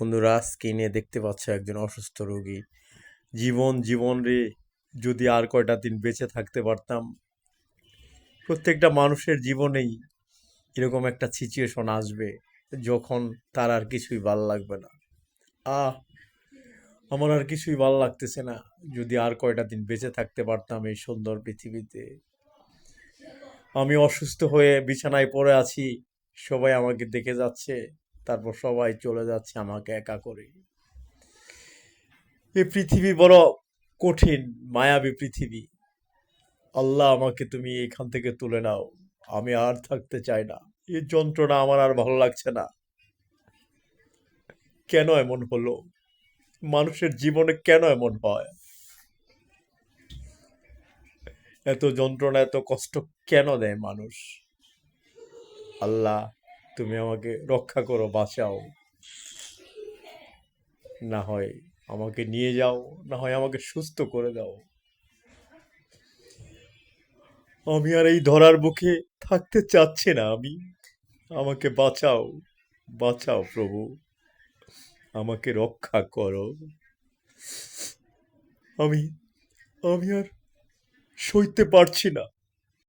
বন্ধুরা স্ক্রিনে দেখতে পাচ্ছ একজন অসুস্থ রোগী। জীবন জীবন রে, যদি আর কয়টা দিন বেঁচে থাকতে পারতাম। প্রত্যেকটা মানুষের জীবনেই এরকম একটা সিচুয়েশন আসবে, যখন তার আর কিছুই ভালো লাগবে না। আহ, আমার আর কিছুই ভালো লাগতেছে না, যদি আর কয়টা দিন বেঁচে থাকতে পারতাম এই সুন্দর পৃথিবীতে। আমি অসুস্থ হয়ে বিছানায় পড়ে আছি, সবাই আমাকে দেখে যাচ্ছে। তারপর সবাই চলে যাচ্ছে আমাকে একা করে। এই পৃথিবী বড় কঠিন, মায়াবী পৃথিবী। আল্লাহ আমাকে তুমি এখান থেকে তুলে নাও। আমি আর থাকতে চাই না। এই যন্ত্রণা আমার আর ভালো লাগছে না। কেন এমন হলো? মানুষের জীবনে কেন এমন হয়? এত যন্ত্রণা, এত কষ্ট কেন দেয় মানুষ? আল্লাহ তুমি আমাকে রক্ষা করো, বাঁচাও। না হয় আমাকে নিয়ে যাও, না হয় আমাকে সুস্থ করে দাও। আমি আর এই ধরার বুকে থাকতে চাচ্ছি না আমি। আমাকে বাঁচাও বাঁচাও প্রভু। আমাকে রক্ষা করো। আমি আমি আর সইতে পারছি না।